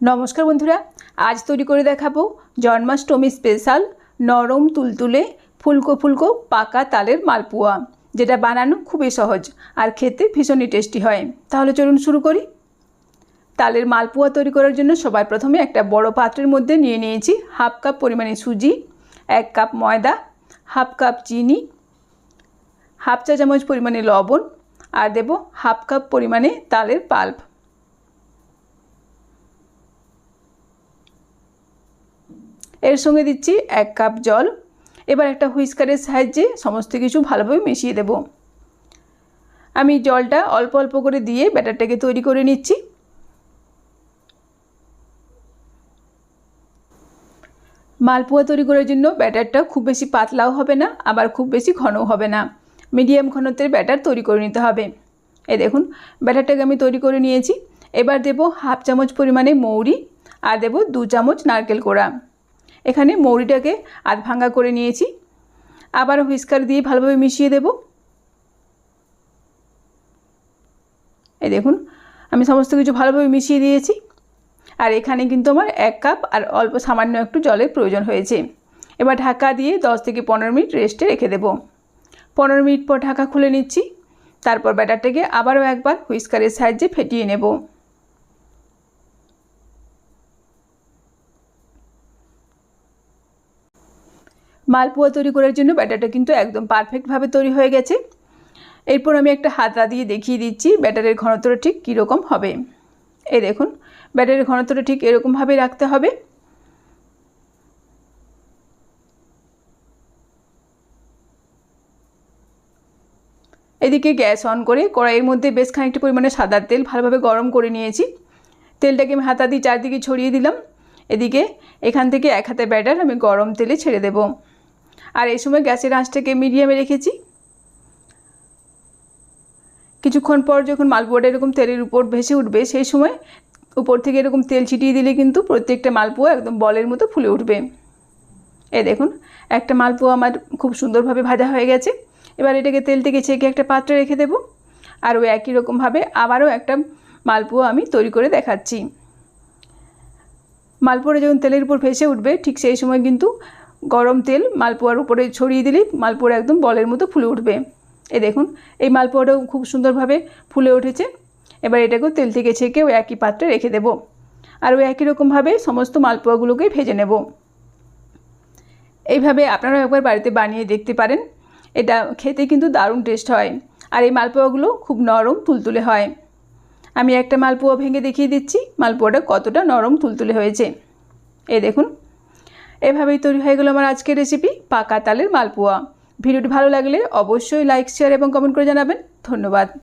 নমস্কার বন্ধুরা, আজ তৈরি করে দেখাবো জন্মাষ্টমী স্পেশাল নরম তুলতুলে ফুলকো ফুলকো পাকা তালের মালপোয়া, যেটা বানানো খুবই সহজ আর খেতে ভীষণই টেস্টি হয়। তাহলে চলুন শুরু করি। তালের মালপোয়া তৈরি করার জন্য সবার প্রথমে একটা বড় পাত্রের মধ্যে নিয়ে নিয়েছি হাফ কাপ পরিমাণে সুজি, এক কাপ ময়দা, হাফ কাপ চিনি, হাফ চা চামচ পরিমাণে লবণ আর দেব হাফ কাপ পরিমাণে তালের পাল্প। এর সঙ্গে দিচ্ছি এক কাপ জল। এবার একটা হুইস্কারের সাহায্যে সমস্ত কিছু ভালোভাবে মিশিয়ে দেব। আমি জলটা অল্প অল্প করে দিয়ে ব্যাটারটাকে তৈরি করে নিচ্ছি। মালপোয়া তৈরি করার জন্য ব্যাটারটা খুব বেশি পাতলাও হবে না, আবার খুব বেশি ঘনও হবে না। মিডিয়াম ঘনত্বের ব্যাটার তৈরি করে নিতে হবে। এই দেখুন, ব্যাটারটাকে আমি তৈরি করে নিয়েছি। এবার দেব হাফ চামচ পরিমাণে মৌরি আর দেব দু চামচ নারকেল কোড়া। এখানে মৌরিটাকে আধ ভাঙ্গা করে নিয়েছি। আবার হুইস্কার দিয়ে ভালোভাবে মিশিয়ে দেব। এই দেখুন, আমি সমস্ত কিছু ভালোভাবে মিশিয়ে দিয়েছি। আর এখানে কিন্তু আমার এক কাপ আর অল্প সামান্য একটু জলের প্রয়োজন হয়েছে। এবার ঢাকা দিয়ে দশ থেকে পনেরো মিনিট রেস্টে রেখে দেব। পনেরো মিনিট পর ঢাকা খুলে নিচ্ছি। তারপর ব্যাটারটাকে আবারও একবার হুইস্কারের সাহায্যে ফেটিয়ে নেব। মালপোয়া তৈরি করার জন্য ব্যাটারটা কিন্তু একদম পারফেক্টভাবে তৈরি হয়ে গেছে। এরপর আমি একটা হাতড়া দিয়ে দেখিয়ে দিচ্ছি ব্যাটারের ঘনত্বটা ঠিক কীরকম হবে। এই দেখুন, ব্যাটারের ঘনত্বটা ঠিক এরকমভাবে রাখতে হবে। এদিকে গ্যাস অন করে কড়াইয়ের মধ্যে বেশ খানিকটা পরিমাণে সাদা তেল ভালোভাবে গরম করে নিয়েছি। তেলটাকে আমি হাতা দিয়ে চারদিকে ছড়িয়ে দিলাম। এদিকে এখান থেকে এক হাতে ব্যাটার আমি গরম তেলে ছেড়ে দেব। আর এই সময় গ্যাসের আঁচটাকে মিডিয়ামে রেখেছি। কিছুক্ষণ পর যখন মালপোয়াটা এরকম তেলের উপর ভেসে উঠবে, সেই সময় উপর থেকে এরকম তেল ছিটিয়ে দিলে কিন্তু প্রত্যেকটা মালপোয়া একদম বলের মতো ফুলে উঠবে। এ দেখুন, একটা মালপোয়া আমার খুব সুন্দরভাবে ভাজা হয়ে গেছে। এবার এটাকে তেল থেকে ছেঁকে একটা পাত্রে রেখে দেব। আর ওই একই রকমভাবে আবারও একটা মালপোয়া আমি তৈরি করে দেখাচ্ছি। মালপোয়াটা যখন তেলের উপর ভেসে উঠবে, ঠিক সেই সময় কিন্তু গরম তেল মালপোয়ার উপরে ছড়িয়ে দিলেই মালপোয়া একদম বলের মতো ফুলে উঠবে। এ দেখুন, এই মালপোয়াটাও খুব সুন্দরভাবে ফুলে উঠেছে। এবার এটাকেও তেল থেকে ছেঁকে ওই একই পাত্রে রেখে দেব আর ওই একই রকমভাবে সমস্ত মালপোয়াগুলোকে ভেজে নেব। এইভাবে আপনারাও একবার বাড়িতে বানিয়ে দেখতে পারেন। এটা খেতে কিন্তু দারুণ টেস্ট হয় আর এই মালপোয়াগুলো খুব নরম তুলতুলে হয়। আমি একটা মালপোয়া ভেঙে দেখিয়ে দিচ্ছি, মালপোয়াটা কতটা নরম তুলতুলে হয়েছে। এই দেখুন এভাবেই তৈরি হয়ে গেল আমার আজকের রেসিপি পাকা তালের মালপোয়া। ভিডিওটি ভালো লাগলে অবশ্যই লাইক শেয়ার এবং কমেন্ট করে জানাবেন। ধন্যবাদ।